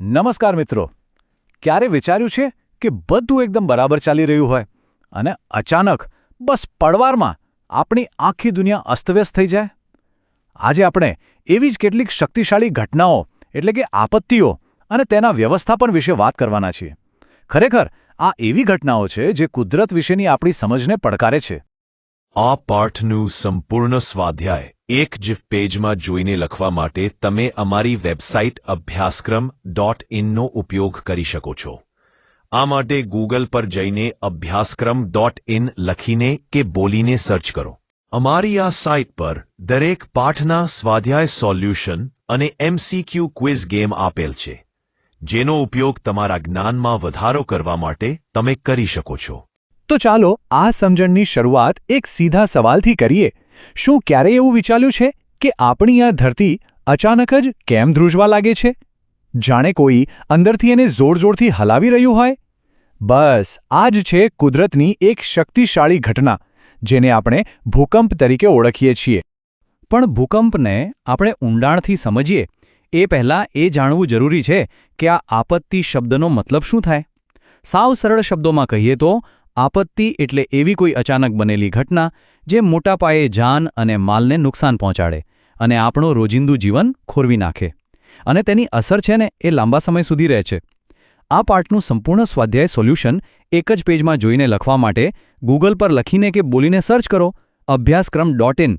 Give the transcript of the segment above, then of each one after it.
નમસ્કાર મિત્રો. ક્યારે વિચાર્યું છે કે બધું એકદમ બરાબર ચાલી રહ્યું હોય અને અચાનક બસ પડવારમાં આપણી આખી દુનિયા અસ્તવ્યસ્ત થઈ જાય? આજે આપણે એવી જ કેટલીક શક્તિશાળી ઘટનાઓ, એટલે કે આપત્તિઓ અને તેના વ્યવસ્થાપન વિશે વાત કરવાના છીએ. ખરેખર આ એવી ઘટનાઓ છે જે કુદરત વિશેની આપણી સમજને પડકારે છે. આ પાઠનું સંપૂર્ણ સ્વાધ્યાય એક જ પેજમાં જોઈને લખવા માટે તમે અમારી વેબસાઇટ અભ્યાસક્રમ ડોટ ઇનનો ઉપયોગ કરી શકો છો. આ માટે ગૂગલ પર જઈને અભ્યાસક્રમ ડોટ ઇન લખીને કે બોલીને સર્ચ કરો. અમારી આ સાઇટ પર દરેક પાઠના સ્વાધ્યાય સોલ્યુશન અને એમસીક્યુ ક્વિઝ ગેમ આપેલ છે, જેનો ઉપયોગ તમારા જ્ઞાનમાં વધારો કરવા માટે તમે કરી શકો છો. તો ચાલો આ સમજણની શરૂઆત એક સીધા સવાલથી કરીએ. શું ક્યારેય એવું વિચાર્યું છે કે આપણી આ ધરતી અચાનક જ કેમ ધ્રુજવા લાગે છે? જાણે કોઈ અંદરથી એને જોરજોરથી હલાવી રહ્યું હોય? બસ, આ જ છે કુદરતની એક શક્તિશાળી ઘટના, જેને આપણે ભૂકંપ તરીકે ઓળખીએ છીએ. પણ ભૂકંપને આપણે ઊંડાણથી સમજીએ, એ પહેલાં એ જાણવું જરૂરી છે કે આ આપત્તિ શબ્દનો મતલબ શું થાય? સાવ સરળ શબ્દોમાં કહીએ તો આપત્તિ એટલે એવી કોઈ અચાનક બનેલી ઘટના જે મોટા પાયે જાન અને માલને નુકસાન પહોંચાડે અને આપણું રોજિંદુ જીવન ખોરવી નાખે. અને તેની અસર છે ને એ લાંબા સમય સુધી રહે છે. આ પાઠનું સંપૂર્ણ સ્વાધ્યાય સોલ્યુશન એક જ પેજમાં જોઈને લખવા માટે ગૂગલ પર લખીને કે બોલીને સર્ચ કરો અભ્યાસક્રમ ડોટ ઇન.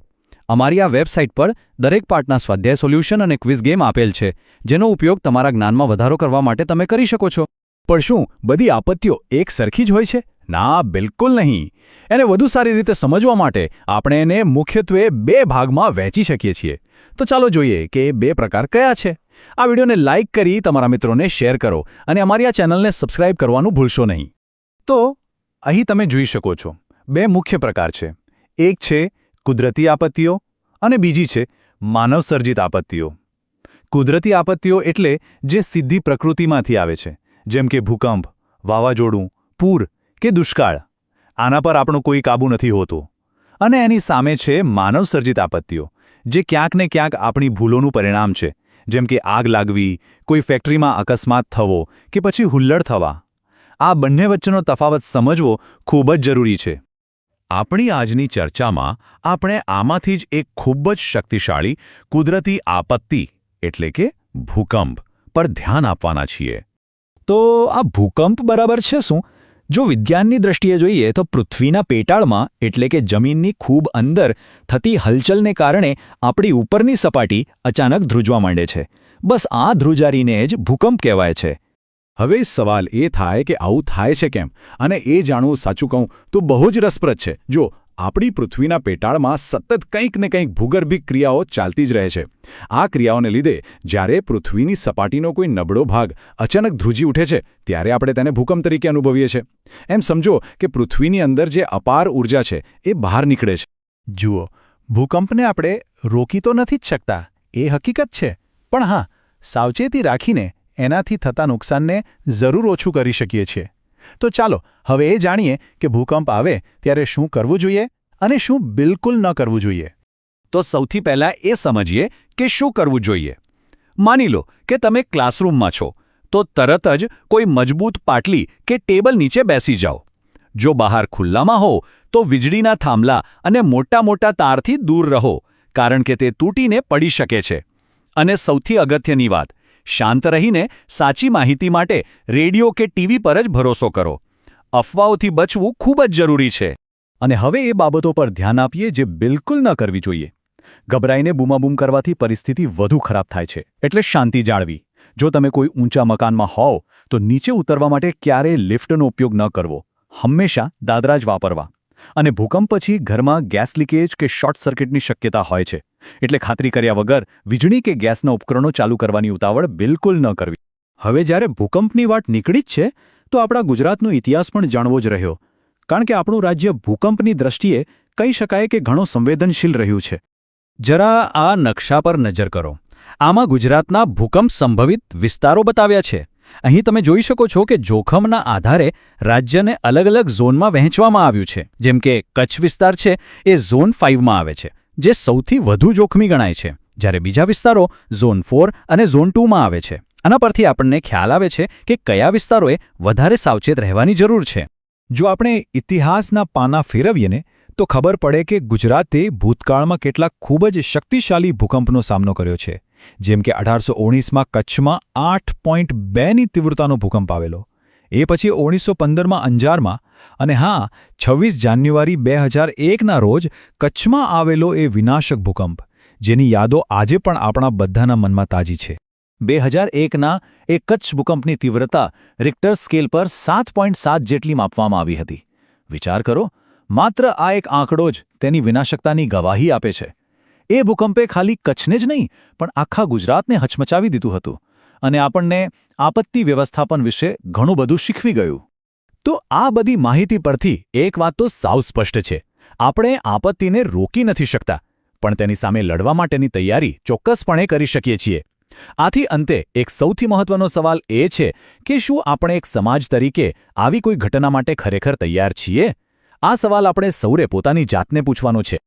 અમારી આ વેબસાઇટ પર દરેક પાઠના સ્વાધ્યાય સોલ્યુશન અને ક્વિઝ ગેમ આપેલ છે, જેનો ઉપયોગ તમારા જ્ઞાનમાં વધારો કરવા માટે તમે કરી શકો છો. પણ શું બધી આપત્તિઓ એક સરખી જ હોય છે? ના, બિલકુલ નહીં. એને વધુ સારી રીતે સમજવા માટે આપણે એને મુખ્યત્વે બે ભાગમાં વહેંચી શકીએ છીએ. તો ચાલો જોઈએ કે બે પ્રકાર કયા છે. આ વિડીયોને લાઇક કરી તમારા મિત્રોને શેર કરો અને અમારી આ ચેનલને સબસ્ક્રાઇબ કરવાનું ભૂલશો નહીં. તો અહીં તમે જોઈ શકો છો, બે મુખ્ય પ્રકાર છે. એક છે કુદરતી આપત્તિઓ અને બીજી છે માનવસર્જિત આપત્તિઓ. કુદરતી આપત્તિઓ એટલે જે સીધી પ્રકૃતિમાંથી આવે છે, જેમ કે ભૂકંપ, વાવાઝોડું, પૂર કે દુષ્કાળ? આના પર આપણો કોઈ કાબૂ નથી હોતો. અને એની સામે છે માનવસર્જિત આપત્તિઓ, જે ક્યાંક ને ક્યાંક આપણી ભૂલોનું પરિણામ છે. જેમ કે આગ લાગવી, કોઈ ફેક્ટરીમાં અકસ્માત થવો કે પછી હુલ્લડ થવા. આ બંને વચ્ચેનો તફાવત સમજવો ખૂબ જ જરૂરી છે. આપણી આજની ચર્ચામાં આપણે આમાંથી જ એક ખૂબ જ શક્તિશાળી કુદરતી આપત્તિ, એટલે કે ભૂકંપ, પર ધ્યાન આપવાના છીએ. તો આ ભૂકંપ બરાબર છે શું? જો વિજ્ઞાનની દ્રષ્ટિએ જોઈએ તો પૃથ્વીના પેટાળમાં, એટલે કે જમીનની ખૂબ અંદર, થતી હલચલને કારણે આપણી ઉપરની સપાટી અચાનક ધ્રુજવા માંડે છે. બસ આ ધ્રુજારીને જ ભૂકંપ કહેવાય છે. હવે સવાલ એ થાય કે આવું થાય છે કેમ? અને એ જાણવું સાચું કહું તો બહુ જ રસપ્રદ છે. જો આપણી પૃથ્વીના પેટાળમાં સતત કંઈક ને કંઈક ભૂગર્ભિક ક્રિયાઓ ચાલતી જ રહે છે. આ ક્રિયાઓને લીધે જ્યારે પૃથ્વીની સપાટીનો કોઈ નબળો ભાગ અચાનક ધ્રુજી ઉઠે છે, ત્યારે આપણે તેને ભૂકંપ તરીકે અનુભવીએ છીએ. એમ સમજો કે પૃથ્વીની અંદર જે અપાર ઊર્જા છે, એ બહાર નીકળે છે. જુઓ, ભૂકંપને આપણે રોકી તો નથી જ શકતા, એ હકીકત છે. પણ હા, સાવચેતી રાખીને એનાથી થતા નુકસાનને જરૂર ઓછું કરી શકીએ છીએ. તો ચાલો, હવે એ જાણીએ કે ભૂકંપ આવે ત્યારે શું કરવું જોઈએ અને શું બિલકુલ ન કરવું જોઈએ. તો સૌથી પહેલાં એ સમજીએ કે શું કરવું જોઈએ. માની લો કે તમે ક્લાસરૂમમાં છો, તો તરત જ કોઈ મજબૂત પાટલી કે ટેબલ નીચે બેસી જાઓ. જો બહાર ખુલ્લામાં હો તો વીજળીના થાંભલા અને મોટા મોટા તારથી દૂર રહો, કારણ કે તે તૂટીને પડી શકે છે. અને સૌથી અગત્યની વાત શાંત રહીને સાચી માહિતી માટે રેડિયો કે ટીવી પર જ ભરોસો કરો. અફવાઓથી બચવું ખૂબ જ જરૂરી છે. અને હવે એ બાબતો પર ધ્યાન આપીએ જે બિલકુલ ન કરવી જોઈએ. ગભરાઈને બૂમાબૂમ કરવાથી પરિસ્થિતિ વધુ ખરાબ થાય છે. એટલે શાંતિ જાળવી. જો તમે કોઈ ઊંચા મકાનમાં હોવ, તો નીચે ઉતરવા માટે ક્યારેય લિફ્ટનો ઉપયોગ ન કરવો. હંમેશા દાદરા જ વાપરવા. અને ભૂકંપ પછી ઘરમાં ગેસ લીકેજ કે શોર્ટ સર્કિટની શક્યતા હોય છે. એટલે ખાતરી કર્યા વગર વીજળી કે ગેસના ઉપકરણો ચાલુ કરવાની ઉતાવળ બિલકુલ ન કરવી. હવે જ્યારે ભૂકંપની વાત નીકળી જ છે, તો આપણા ગુજરાતનો ઇતિહાસ પણ જાણવો જ રહ્યો. કારણ કે આપણું રાજ્ય ભૂકંપની દ્રષ્ટિએ કહી શકાય કે ઘણો સંવેદનશીલ રહ્યું છે. જરા આ નકશા પર નજર કરો. આમાં ગુજરાતના ભૂકંપ સંભવિત વિસ્તારો બતાવ્યા છે. અહીં તમે જોઈ શકો છો કે જોખમના આધારે રાજ્યને અલગ અલગ ઝોનમાં વહેંચવામાં આવ્યું છે. જેમ કે કચ્છ વિસ્તાર છે, એ ઝોન ફાઇવમાં આવે છે, જે સૌથી વધુ જોખમી ગણાય છે. જ્યારે બીજા વિસ્તારો ઝોન ફોર અને ઝોન ટુમાં આવે છે. આના પરથી આપણને ખ્યાલ આવે છે કે કયા વિસ્તારોએ વધારે સાવચેત રહેવાની જરૂર છે. જો આપણે ઇતિહાસના પાના ફેરવીએ ને, તો ખબર પડે કે ગુજરાતે ભૂતકાળમાં કેટલાક ખૂબ જ શક્તિશાળી ભૂકંપનો સામનો કર્યો છે. જેમ કે અઢારસો ઓગણીસમાં કચ્છમાં આઠ પોઈન્ટ બેની તીવ્રતાનો ભૂકંપ આવેલો. એ પછી ઓગણીસો પંદરમાં અંજારમાં અને હા, છવ્વીસ જાન્યુઆરી બે હજાર એકના રોજ કચ્છમાં આવેલો એ વિનાશક ભૂકંપ, જેની યાદો આજે પણ આપણા બધાના મનમાં તાજી છે. બે હજાર એકના એ કચ્છ ભૂકંપની તીવ્રતા રિક્ટર સ્કેલ પર સાત પોઈન્ટ સાત જેટલી માપવામાં આવી હતી. વિચાર કરો, માત્ર આ એક આંકડો જ તેની વિનાશકતાની ગવાહી આપે છે. એ ભૂકંપે ખાલી કચ્છને જ નહીં, પણ આખા ગુજરાતને હચમચાવી દીધું હતું અને આપણને આપત્તિ વ્યવસ્થાપન વિશે ઘણું બધું શીખવી ગયું. તો આ બધી માહિતી પરથી એક વાત તો સાવ સ્પષ્ટ છે. આપણે આપત્તિને રોકી નથી શકતા, પણ તેની સામે લડવા માટેની તૈયારી ચોક્કસપણે કરી શકીએ છીએ. આથી અંતે એક સૌથી મહત્વનો સવાલ એ છે કે શું આપણે એક સમાજ તરીકે આવી કોઈ ઘટના માટે ખરેખર તૈયાર છીએ? આ સવાલ આપણે સૌરે પોતાની જાતને પૂછવાનો છે.